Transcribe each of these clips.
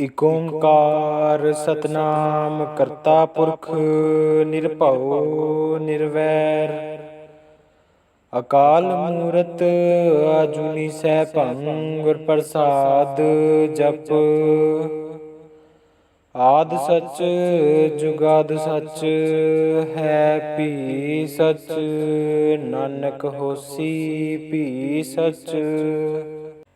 ਇਕ ਓੰਕਾਰ ਸਤਨਾਮ ਕਰਤਾ ਪੁਰਖ ਨਿਰਭਉ ਨਿਰਵੈਰ। ਅਕਾਲ ਮੂਰਤ ਸਹਿ ਸੈਭੰ ਗੁਰ ਪ੍ਰਸਾਦ ਜਪ। ਆਦ ਸਚ ਜੁਗਾਦ ਸਚ ਹੈ ਭੀ ਸਚ। ਨਾਨਕ ਹੋਸੀ ਭੀ ਸਚ।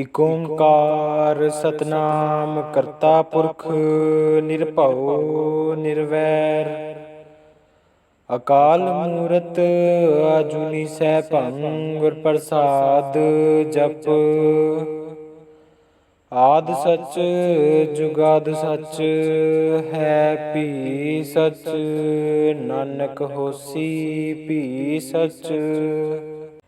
ਇਕ ਓੰਕਾਰ ਸਤਨਾਮ ਕਰਤਾ ਪੁਰਖ, ਨਿਰਭਉ, ਨਿਰਵੈਰ। ਅਕਾਲ ਮੂਰਤ ਆਜੂਨੀ ਸੈਭੰ ਗੁਰ ਪ੍ਰਸਾਦ ਜਪ। ਆਦ ਸਚ, ਜੁਗਾਦ ਸਚ, ਹੈ ਭੀ ਸਚ। ਨਾਨਕ ਹੋਸੀ ਭੀ ਸਚ।